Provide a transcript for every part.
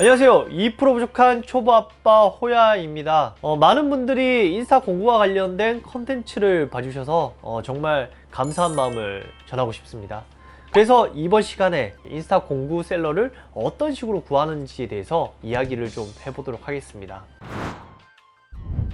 안녕하세요. 2% 부족한 초보 아빠 호야입니다. 어, 많은 분들이 인스타 공부와 관련된 컨텐츠를 봐주셔서 어, 정말 감사한 마음을 전하고 싶습니다. 그래서 이번 시간에 인스타 공구 셀러를 어떤 식으로 구하는지에 대해서 이야기를 좀 해보도록 하겠습니다.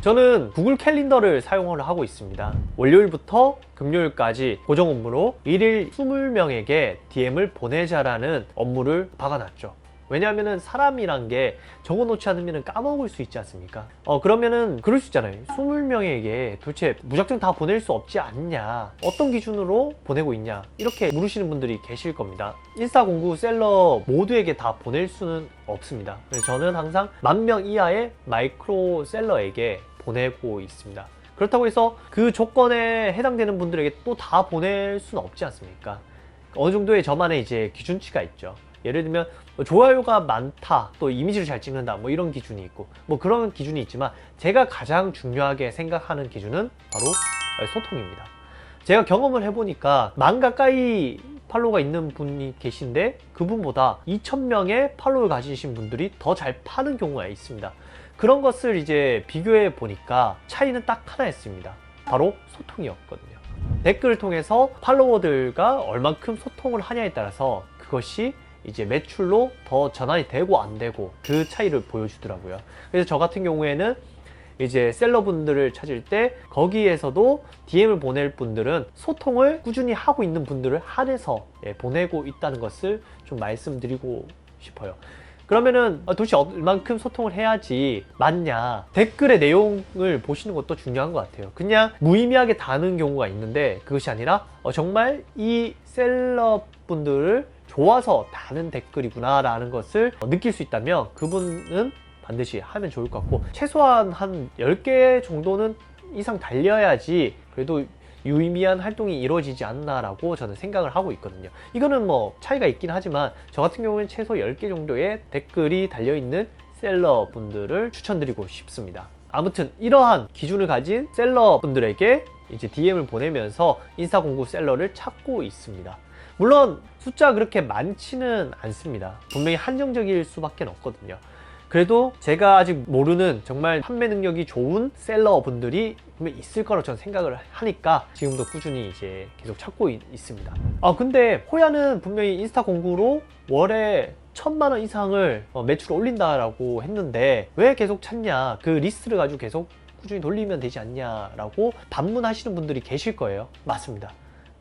저는 구글 캘린더를 사용을 하고 있습니다. 월요일부터 금요일까지 고정 업무로 1일 20명에게 DM을 보내자라는 업무를 박아놨죠. 왜냐하면 사람이란 게 적어놓지 않으면 까먹을 수 있지 않습니까? 어, 그러면은 그럴 수 있잖아요. 20명에게 도대체 무작정 다 보낼 수 없지 않냐? 어떤 기준으로 보내고 있냐? 이렇게 물으시는 분들이 계실 겁니다. 인스타 공구 셀러 모두에게 다 보낼 수는 없습니다. 그래서 저는 항상 만 명 이하의 마이크로 셀러에게 보내고 있습니다. 그렇다고 해서 그 조건에 해당되는 분들에게 또 다 보낼 수는 없지 않습니까? 어느 정도의 저만의 이제 기준치가 있죠. 예를 들면 뭐 좋아요가 많다, 또 이미지를 잘 찍는다, 뭐 이런 기준이 있고 뭐 그런 기준이 있지만 제가 가장 중요하게 생각하는 기준은 바로 소통입니다. 제가 경험을 해보니까 만 가까이 팔로워가 있는 분이 계신데 그분보다 2,000명의 팔로워를 가지신 분들이 더 잘 파는 경우가 있습니다. 그런 것을 이제 비교해 보니까 차이는 딱 하나였습니다. 바로 소통이었거든요. 댓글을 통해서 팔로워들과 얼만큼 소통을 하냐에 따라서 그것이 이제 매출로 더 전환이 되고 안 되고 그 차이를 보여주더라고요. 그래서 저 같은 경우에는 이제 셀러분들을 찾을 때 거기에서도 DM을 보낼 분들은 소통을 꾸준히 하고 있는 분들을 한해서 예, 보내고 있다는 것을 좀 말씀드리고 싶어요. 그러면은 아, 도대체 얼만큼 소통을 해야지 맞냐 댓글의 내용을 보시는 것도 중요한 것 같아요 그냥 무의미하게 다는 경우가 있는데 그것이 아니라 어, 정말 이 셀럽분들을 좋아서 다는 댓글이구나 라는 것을 어, 느낄 수 있다면 그분은 반드시 하면 좋을 것 같고 최소한 한 10개 정도는 이상 달려야지 그래도 유의미한 활동이 이루어지지 않나라고 저는 생각을 하고 있거든요. 이거는 뭐 차이가 있긴 하지만 저 같은 경우는 최소 10개 정도의 댓글이 달려있는 셀러 분들을 추천드리고 싶습니다. 아무튼 이러한 기준을 가진 셀러 분들에게 이제 DM을 보내면서 인스타 공구 셀러를 찾고 있습니다. 물론 숫자 그렇게 많지는 않습니다. 분명히 한정적일 수밖에 없거든요. 그래도 제가 아직 모르는 정말 판매 능력이 좋은 셀러 분들이 분명히 있을 거라고 저는 생각을 하니까 지금도 꾸준히 이제 계속 찾고 있, 습니다아 근데 호야는 분명히 인스타 공구로 월에 천만 원 이상을 어, 매출을 올린다라고 했는데 왜 계속 찾냐 그 리스트를 가지고 계속 꾸준히 돌리면 되지 않냐라고 반문하시는 분들이 계실 거예요 맞습니다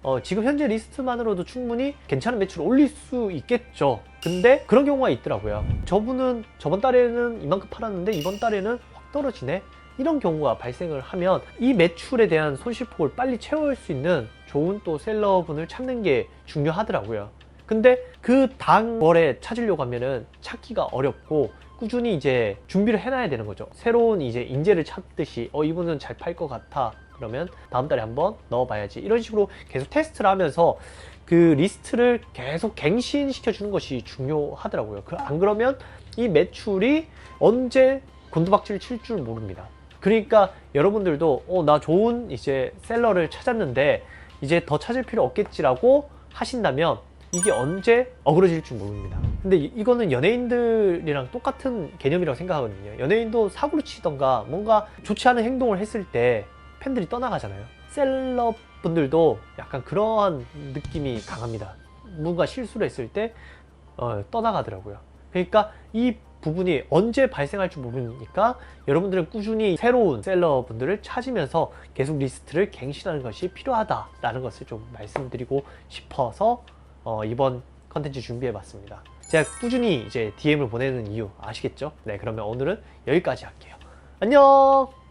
어, 지금 현재 리스트만으로도 충분히 괜찮은 매출을 올릴 수 있겠죠. 근데 그런 경우가 있더라고요. 저분은 저번 달에는 이만큼 팔았는데 이번 달에는 확 떨어지네? 이런 경우가 발생을 하면 이 매출에 대한 손실폭을 빨리 채울 수 있는 좋은 또 셀러분을 찾는 게 중요하더라고요. 근데 그 당월에 찾으려고 하면은 찾기가 어렵고 꾸준히 이제 준비를 해놔야 되는 거죠. 새로운 이제 인재를 찾듯이 어 이분은 잘 팔 것 같아. 그러면 다음 달에 한번 넣어봐야지. 이런 식으로 계속 테스트를 하면서 그 리스트를 계속 갱신시켜 주는 것이 중요하더라고요. 그 안 그러면 이 매출이 언제 곤두박질 칠 줄 모릅니다. 그러니까 여러분들도 어, 나 좋은 이제 셀러를 찾았는데 이제 더 찾을 필요 없겠지라고 하신다면 이게 언제 어그러질 줄 모릅니다. 근데 이- 이거는 연예인들이랑 똑같은 개념이라고 생각하거든요. 연예인도 사고를 치던가 뭔가 좋지 않은 행동을 했을 때 팬들이 떠나가잖아요. 셀럽 분들도 약간 그러한 느낌이 강합니다. 뭔가 실수를 했을 때 어, 떠나가더라고요. 그러니까 이 부분이 언제 발생할 줄 모르니까 여러분들은 꾸준히 새로운 셀러 분들을 찾으면서 계속 리스트를 갱신하는 것이 필요하다라는 것을 좀 말씀드리고 싶어서 어, 이번 컨텐츠 준비해 봤습니다. 제가 꾸준히 이제 DM을 보내는 이유 아시겠죠? 네, 그러면 오늘은 여기까지 할게요. 안녕!